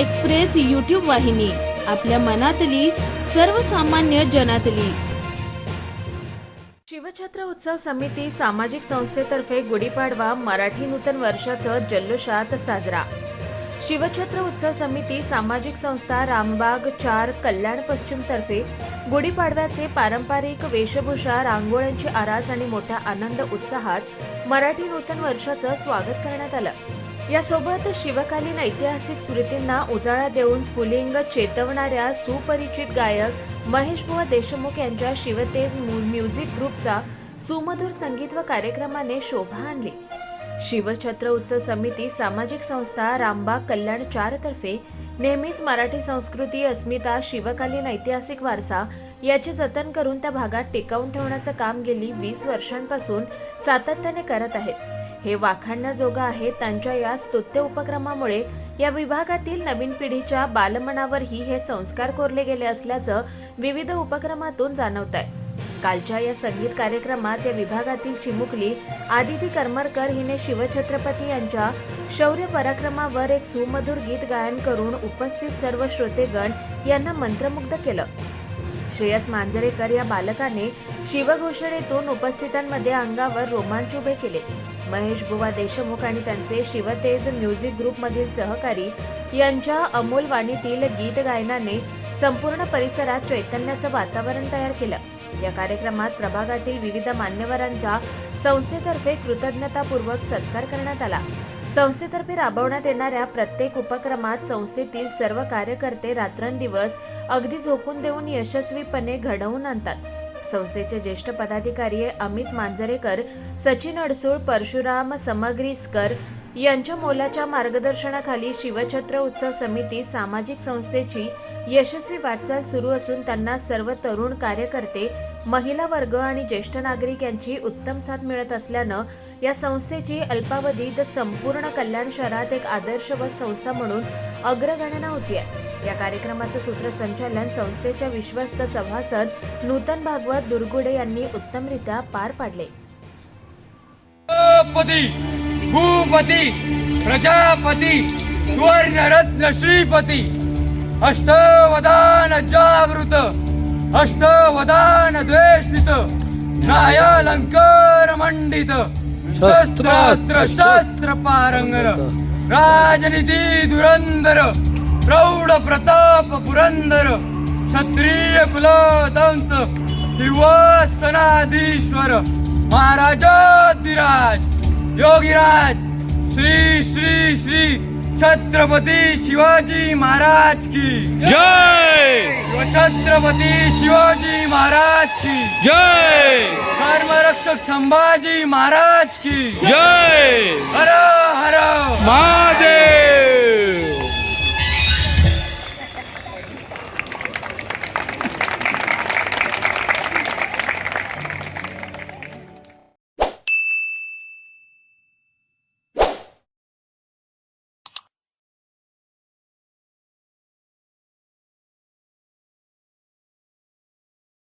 Express YouTube वाहिनी आपल्या मनातली सर्वसामान्य जनातली. शिवछत्र उत्सव समिती सामाजिक संस्थेतर्फे गुढीपाडवा मराठी नूतन वर्षाचं जल्लोषात साजरा. शिवछत्र उत्सव समिती सामाजिक संस्था रामबाग चार कल्याण पश्चिमतर्फे गुढीपाडव्याचे पारंपरिक वेशभूषा रांगोळ्यांची आरास आणि मोठ्या आनंद उत्साहात मराठी नूतन वर्षाचं स्वागत करण्यात आलं. यासोबत शिवकालीन ऐतिहासिक स्मृतींना उजाळा देऊन स्फुलिंग चेतवणाऱ्या सुपरिचित गायक महेश बुवा देशमुख यांच्या शिवतेज म्युझिक ग्रुपचा सुमधुर संगीत व कार्यक्रमाने शोभा आणली. शिवछत्र उत्सव समिती सामाजिक संस्था रामबाग कल्याण चारतर्फे नेहमीच मराठी संस्कृती अस्मिता शिवकालीन ऐतिहासिक वारसा याचे जतन करून त्या भागात टिकवून ठेवण्याचं काम गेली वीस वर्षांपासून सातत्याने करत आहेत. हे वाखाणण्याजोगं आहे. त्यांच्या या स्तुत्य उपक्रमामुळे या विभागातील नवीन पिढीच्या बालमनावरही हे संस्कार कोरले गेले असल्याचं विविध उपक्रमातून जाणवत आहे कालच्या या संगीत कार्यक्रमात या विभागातील चिमुकली आदिती करमरकर हिने शिवछत्रपती यांच्या शौर्य पराक्रमावर एक सुमधुर गीत गायन करून उपस्थित सर्व श्रोतेगण यांना मंत्रमुग्ध केलं. श्रेयस मांजरेकर या बालकाने शिवघोषणेतून उपस्थितांमध्ये अंगावर रोमांच उभे केले. महेश बुवा देशमुख आणि त्यांचे शिवतेज म्युझिक ग्रुपमधील सहकारी यांच्या अमोल वाणीतील गीत गायनाने संपूर्ण परिसरात चैतन्याचं वातावरण तयार केलं. या कार्यक्रमात प्रभागातील विविध मान्यवरांचा संस्थेतर्फे कृतज्ञतापूर्वक सत्कार करण्यात आला. संस्थेतर्फे राबवण्यात येणाऱ्या प्रत्येक उपक्रमात संस्थेतील सर्व कार्यकर्ते रात्रंदिवस अगदी झोकून देऊन यशस्वीपणे घडवून आणतात. संस्थेचे ज्येष्ठ पदाधिकारी अमित मांजरेकर सचिन अडसूळ परशुराम समग्रीसकर यांच्या मोलाच्या मार्गदर्शनाखाली शिवछत्र उत्सव समिती सामाजिक संस्थेची यशस्वी वाटचाल सुरू असून त्यांना सर्व तरुण कार्यकर्ते महिला वर्ग आणि ज्येष्ठ नागरिक यांची उत्तम साथ मिळत असल्यानं या संस्थेची अल्पावधीत संपूर्ण कल्याण शहरात एक आदर्शवत संस्था म्हणून अग्रगणना होती आहे. या कार्यक्रमाचं सूत्रसंचालन संस्थेच्या विश्वस्त सभासद नूतन भागवत दुर्गुडे यांनी उत्तमरित्या पार पाडले. पती भूपती प्रजापती सुवर्णरत्न श्रीपती. अष्टवदान जागृत अष्टवदान द्वेष्टित न्यायालंकार मंडित शस्त्रास्त्र शस्त्र पारंगर राजनीती धुरंधर प्रौढ प्रताप पुरंदर क्षत्रिय कुलदंस सिंहासनाधीश्वर महाराजाधिराज योगीराज श्री श्री श्री छत्रपती शिवाजी महाराज की. जय! छत्रपती शिवाजी महाराज की. जय! धर्मरक्षक संभाजी महाराज की. जय! हर हर. महादेव!